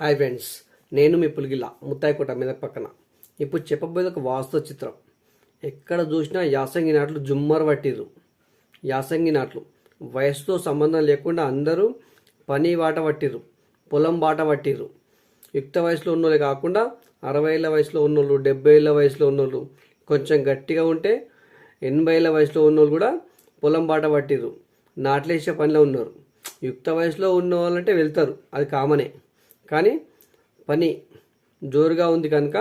Hi friends నేను మీ పులిగిల్ల ముత్తాయికోట మీద పక్కన. ఇప్పుడు చెప్పబోయేది ఒక వాస్తవ చిత్రం. ఎక్కడ చూసినా యాసంగి నాట్లు జుమ్మర్ పట్టిరు యాసంగి నాట్లు వయసుతో సంబంధం లేకుండా అందరూ పని బాట పట్టిరు పొలం బాట పట్టిరు యుక్త వయసులో ఉన్నోళ్ళే కాకుండా అరవై ఏళ్ళ వయసులో ఉన్నోళ్ళు డెబ్బై ఏళ్ళ వయసులో ఉన్నోళ్ళు కొంచెం గట్టిగా ఉంటే ఎనభై ఏళ్ళ వయసులో ఉన్నోళ్ళు కూడా పొలం బాట పట్టిరు నాట్లేసే పనిలో ఉన్నారు. యుక్త వయసులో ఉన్న వాళ్ళంటే వెళ్తారు అది కామనే. కానీ పని జోరుగా ఉంది కనుక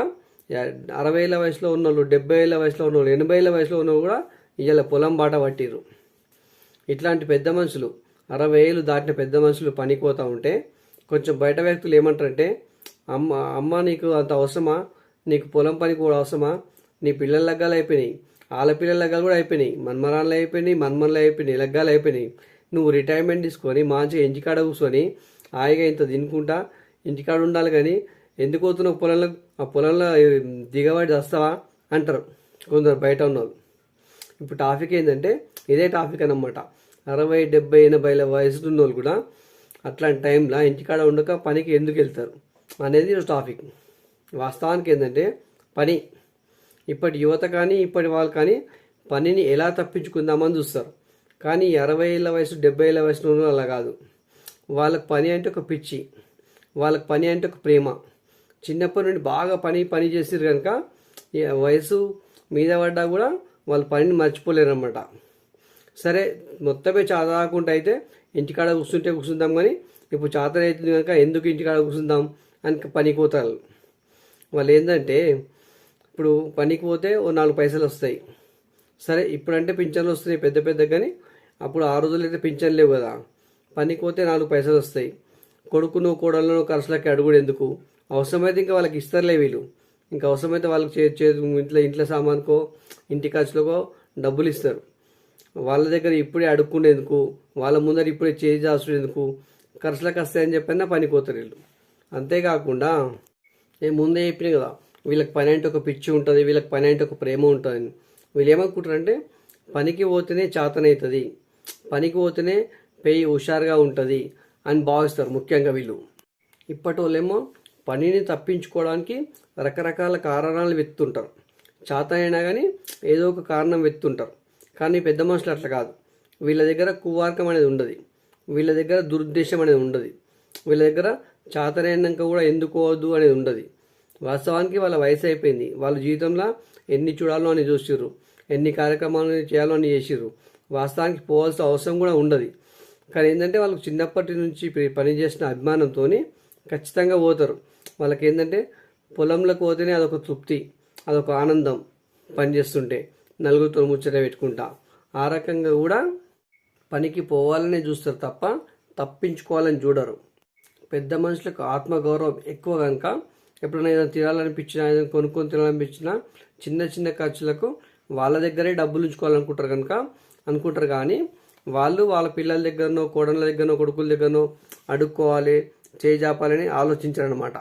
అరవై ఏళ్ళ వయసులో ఉన్నోళ్ళు డెబ్బై ఏళ్ళ వయసులో ఉన్నోళ్ళు ఎనభై ఏళ్ళ వయసులో ఉన్న కూడా ఇవాళ పొలం బాట పట్టిరు ఇట్లాంటి పెద్ద మనుషులు అరవై ఏళ్ళు దాటిన పెద్ద మనుషులు పనిపోతూ ఉంటే కొంచెం బయట వ్యక్తులు ఏమంటారంటే అమ్మ అమ్మ నీకు అంత అవసరమా? నీకు పొలం పని కూడా అవసరమా? నీ పిల్లల లగ్గాలు అయిపోయినాయి వాళ్ళ పిల్లల లగ్గాలు కూడా అయిపోయినాయి మన్మరాళ్ళు అయిపోయినాయి మన్మన్లు అయిపోయినాయి లగ్గాలు అయిపోయినాయి. నువ్వు రిటైర్మెంట్ తీసుకొని మంచిగా ఎంజికాడ కూర్చొని హాయిగా ఇంత తినుకుంటా ఇంటికాడ ఉండాలి కానీ ఎందుకు పోతున్నావు? పొలంలో ఆ పొలంలో దిగబడి వస్తావా అంటారు. కొందరు బయట ఉన్నారు ఇప్పుడు టాపిక్ ఏంటంటే ఇదే టాపిక్ అన్నమాట. అరవై డెబ్బై ఎనభైల వయసులో ఉన్న వాళ్ళు కూడా అట్లాంటి టైంలో ఇంటికాడ ఉండక పనికి ఎందుకు వెళ్తారు? అనేది ఈరోజు టాపిక్. వాస్తవానికి ఏంటంటే పని. ఇప్పటి యువత కానీ ఇప్పటి వాళ్ళు కానీ పనిని ఎలా తప్పించుకుందామని చూస్తారు. కానీ అరవై ఏళ్ళ వయసు డెబ్బై ఏళ్ళ వయసులో అలా కాదు. వాళ్ళకి పని అంటే ఒక పిచ్చి. వాళ్ళకి పని అంటే ఒక ప్రేమ. చిన్నప్పటి నుండి బాగా పని పని చేసారు కనుక వయసు మీద పడ్డా కూడా వాళ్ళ పనిని మర్చిపోలేరు అనమాట సరే మొత్తమే చదవకుండా అయితే ఇంటికాడ కూర్చుంటే కూర్చుందాం కానీ ఇప్పుడు చాతన అవుతుంది కనుక ఎందుకు ఇంటికాడ కూర్చుందాం అని పనికి పోతారు వాళ్ళు ఏంటంటే ఇప్పుడు పనికి పోతే ఓ నాలుగు పైసలు వస్తాయి. సరే ఇప్పుడంటే పింఛన్లు వస్తున్నాయి పెద్ద పెద్ద కానీ అప్పుడు ఆ రోజులు అయితే పింఛన్ లేవు కదా. పనికి పోతే నాలుగు పైసలు వస్తాయి. కొడుకును కోడలను ఖర్చులకి అడుగుడు ఎందుకు? అవసరమైతే ఇంకా వాళ్ళకి ఇస్తారులే వీళ్ళు. ఇంకా అవసరమైతే వాళ్ళకి చే చే ఇంట్లో ఇంట్లో సామాన్కో ఇంటి ఖర్చులకో డబ్బులు ఇస్తారు. వాళ్ళ దగ్గర ఇప్పుడే అడుక్కునేందుకు వాళ్ళ ముందర ఇప్పుడే చేయి దాచుకునేందుకు ఖర్చులకు వస్తాయని చెప్పినా పనికి పోతారు వీళ్ళు. అంతేకాకుండా నేను ముందే చెప్పిన కదా వీళ్ళకి పని అంటే ఒక పిచ్చి ఉంటుంది వీళ్ళకి పని అంటే ఒక ప్రేమ ఉంటుంది వీళ్ళు ఏమనుకుంటారంటే పనికి పోతేనే చేతనవుతుంది పనికి పోతేనే పెయి హుషారుగా ఉంటుంది. అని భావిస్తారు ముఖ్యంగా వీళ్ళు. ఇప్పటి వాళ్ళేమో పనిని తప్పించుకోవడానికి రకరకాల కారణాలు వెతుతుంటారు. అయినా కానీ ఏదో ఒక కారణం వెతుతుంటారు. కానీ పెద్ద మనుషులు అట్లా కాదు. వీళ్ళ దగ్గర కువార్కం అనేది ఉండదు. వీళ్ళ దగ్గర దురుద్దేశం అనేది ఉండదు. వీళ్ళ దగ్గర చాతనైనాక కూడా ఎందుకోవద్దు అనేది ఉండదు. వాస్తవానికి వాళ్ళ వయసు అయిపోయింది. వాళ్ళ జీవితంలో ఎన్ని చూడాలో అని చూసిర్రు. ఎన్ని కార్యక్రమాలు చేయాలో అని చేసిర్రు. వాస్తవానికి పోవాల్సిన అవసరం కూడా ఉండదు. కానీ ఏంటంటే వాళ్ళకి చిన్నప్పటి నుంచి పని చేసిన అభిమానంతో ఖచ్చితంగా పోతారు. వాళ్ళకి ఏంటంటే పొలంలోకి పోతేనే అదొక తృప్తి అదొక ఆనందం పని చేస్తుంటే నలుగురితో ముచ్చట పెట్టుకుంటా. ఆ రకంగా కూడా పనికి పోవాలనే చూస్తారు తప్ప తప్పించుకోవాలని చూడరు. పెద్ద మనుషులకు ఆత్మగౌరవం ఎక్కువ కనుక ఎప్పుడైనా ఏదైనా తినాలనిపించినా ఏదైనా కొనుక్కొని తినాలనిపించినా చిన్న చిన్న ఖర్చులకు వాళ్ళ దగ్గరే డబ్బులు ఉంచుకోవాలనుకుంటారు కనుక అనుకుంటారు కానీ వాళ్ళు వాళ్ళ పిల్లల దగ్గరనో కోడళ్ళ దగ్గరనో కొడుకుల దగ్గరనో అడుక్కోవాలి చేయి జాపాలని ఆలోచించారనమాట